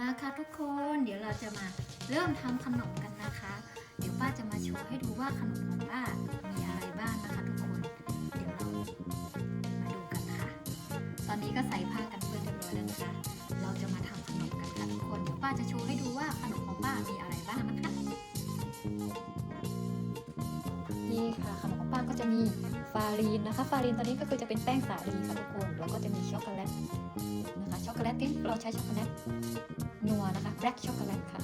มาค่ะทุกคนเดี๋ยวเราจะมาเริ่มทำขนมกันนะคะ เดี๋ยวป้าจะมาโชว์ให้ดูว่าขนมของป้ามีอะไรบ้างนะคะ ทุกคน เดี๋ยวเรามาดูกันค่ะ ตอนนี้ก็ใส่ผ้ากันเปื้อนเรียบร้อยแล้วนะคะ เราจะมาทำขนมกันค่ะทุกคนเดี๋ยวป้าจะโชว์ให้ดูว่าขนมของป้ามีอะไรบ้างนะคะนี่ค่ะขนม ก็จะมีฟารีนนะคะ ฟารีนตอนนี้ก็คือจะเป็นแป้งสาลีค่ะทุกคนแล้วก็จะมีช็อกโกแลตนะคะช็อกโกแลตที่เราใช้ช็อกโกแลตนัวนะคะแบล็กช็อกโกแลตค่ะ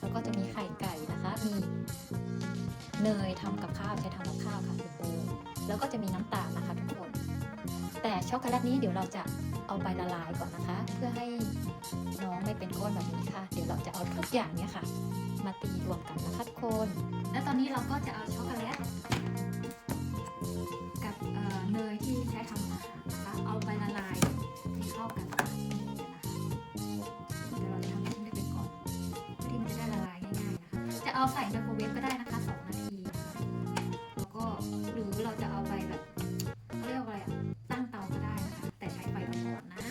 แล้วก็จะมีไข่ไก่นะคะ มีเนยทำกับข้าวใช้ทำกับข้าวค่ะทุกคนแล้วก็จะมีน้ำตาลนะคะทุกคน แต่ช็อกโกแลตนี้เดี๋ยวเราจะเอาไปละลายก่อนนะคะ เพื่อให้น้องไม่เป็นก้อนแบบนี้ค่ะ เดี๋ยวเราจะเอาทุกอย่างเนี้ยค่ะ มาตีรวมกันนะคะทุกคน และตอนนี้เราก็จะเอาช็อกโกแลต เอาใส่ไมโครเวฟก็ได้นะคะ 2 นาทีนะคะแล้วก็หรือเราจะเอาไปแบบเขาเรียกว่าอะไรอะตั้งเตาก็ได้นะคะ แต่ใช้ไฟอ่อนๆนะ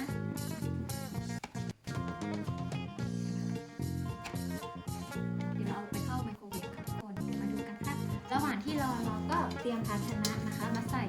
เดี๋ยวเราเอาไปเข้าไมโครเวฟค่ะทุกคนมาดูกันค่ะระหว่างที่รอเราก็เตรียมภาชนะนะคะ มาใส่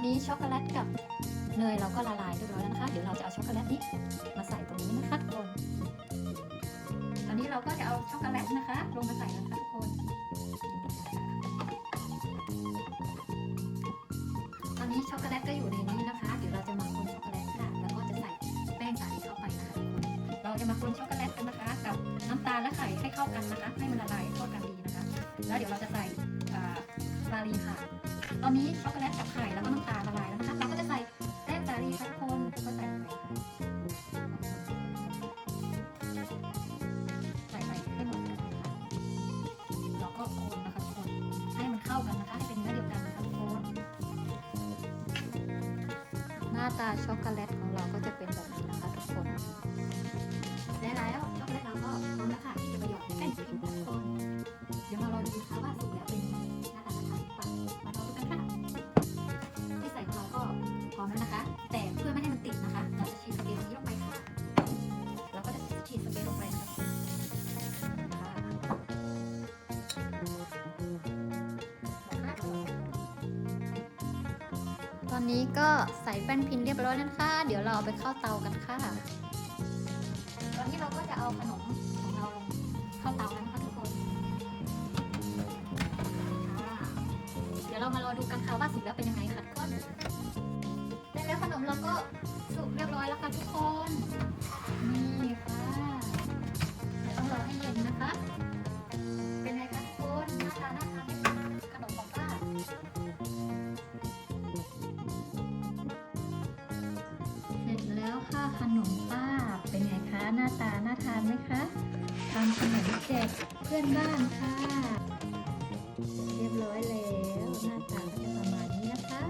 อนนี้ช็อกโกแลตกับเนยเราก็ละลายเรียบร้อยแล้วนะคะ เดี๋ยวเราจะเอาช็อกโกแลตนี้มาใส่ตรงนี้นะคะทุกคน ตอนนี้เราก็จะเอาช็อกโกแลตนะคะ ลงมาใส่แล้วนะคะทุกคน ตอนนี้ช็อกโกแลตก็อยู่ในนี้นะคะ เดี๋ยวเราจะมาคนช็อกโกแลตค่ะ แล้วก็จะใส่แป้งสาลีเข้าไปนะคะทุกคน เราจะมาคนช็อกโกแลตกันนะคะ กับน้ำตาลและไข่ให้เข้ากันนะคะ ให้มันละลายเข้ากันดีนะคะ แล้วเดี๋ยวเราจะใส่สาลีค่ะ ตอนนี้ช็อกโกแลตกับไข่แล้วก็น้ำตาลละลายแล้วนะคะเราก็จะใส่แป้งสาลีทุกคนแล้วก็ใส่ไปค่ใส่ไปให้หมดกันนะคะแล้วก็คนนะคะคนให้มันเข้ากันนะคะให้เป็นเนื้อเดียวกันนะคะทุกคนหน้าตาช็อกโกแลตของ อนนี้ก็ใส่แป้นพิมพ์เรียบร้อยแล้วค่ะเดี๋ยวเราเอาไปเข้าเตากันค่ะ ตอนนี้เราก็จะเอาขนมของเราลงเข้าเตาแล้วนะคะทุกคนเดี๋ยวเรามารอดูกันค่ะว่าสุกแล้วเป็นยังไงค่ะทุกคนได้แล้วขนมเราก็สุกเรียบร้อยแล้วค่ะทุกคน นมป้าเป็นไงคะ หน้าตาน่าทานไหมคะทำขนมแจกเพื่อนบ้านค่ะ เรียบร้อยแล้ว หน้าตาก็จะประมาณนี้นะคะ